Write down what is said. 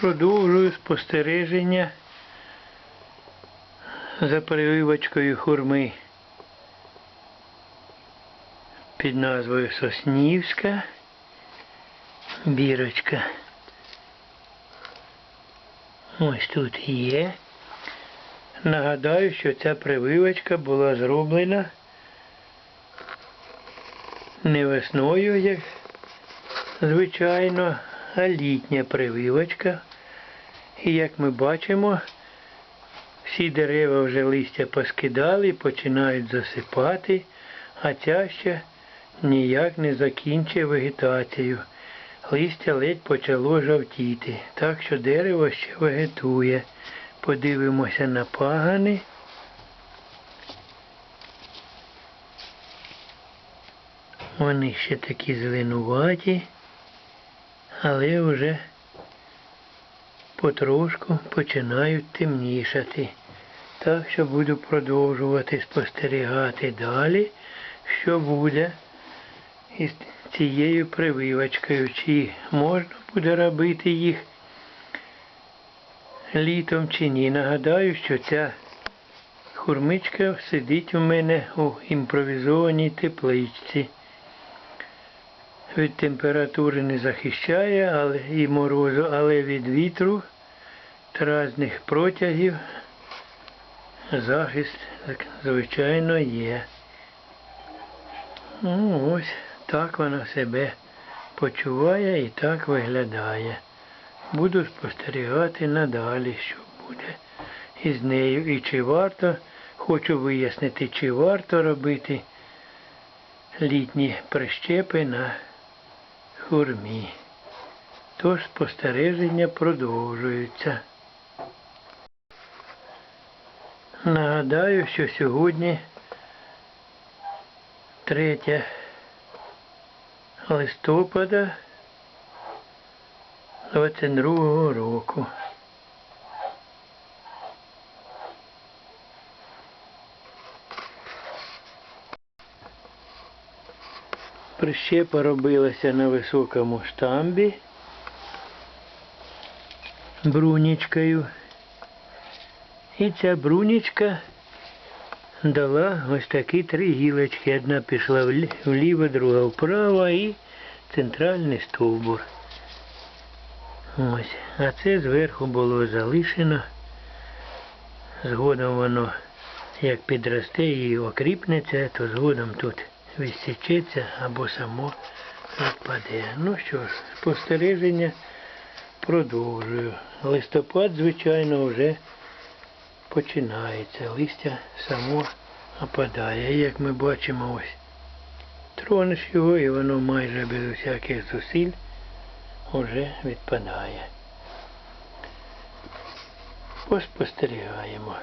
Продовжую спостереження за прививочкою хурми під назвою Соснівська бірочка. Ось тут є. Нагадаю, що ця прививочка була зроблена не весною, як звичайно, а літня прививочка. І як ми бачимо, всі дерева вже листя поскидали, починають засипати, а ця ще ніяк не закінчує вегетацію. Листя ледь почало жовтіти, так що дерево ще вегетує. Подивимося на пагани. Вони ще такі зеленуваті, але вже потрошку починають темнішати. Так що буду продовжувати спостерігати далі, що буде із цією прививочкою, чи можна буде робити їх літом чи ні. Нагадаю, що ця хурмичка сидить у мене у імпровізованій тепличці. Від температури не захищає, але і морозу, але від вітру та різних протягів захист, звичайно, є. Ну, ось так вона себе почуває і так виглядає. Буду спостерігати надалі, що буде із нею. І чи варто, хочу вияснити, чи варто робити літні прищепи на хурмі. Тож спостереження продовжуються. Нагадаю, що сьогодні 3 листопада 22 року. Прищепа робилася на високому штамбі брунічкою. І ця брунічка дала ось такі три гілочки. Одна пішла вліво, друга вправо і центральний стовбур. Ось. А це зверху було залишено. Згодом воно як підросте і окріпнеться, то згодом тут відсічеться або само відпаде. Ну що ж, спостереження продовжую. Листопад, звичайно, вже починається. Листя само опадає. Як ми бачимо, ось тронеш його і воно майже без усяких зусиль вже відпадає. Поспостерігаємо.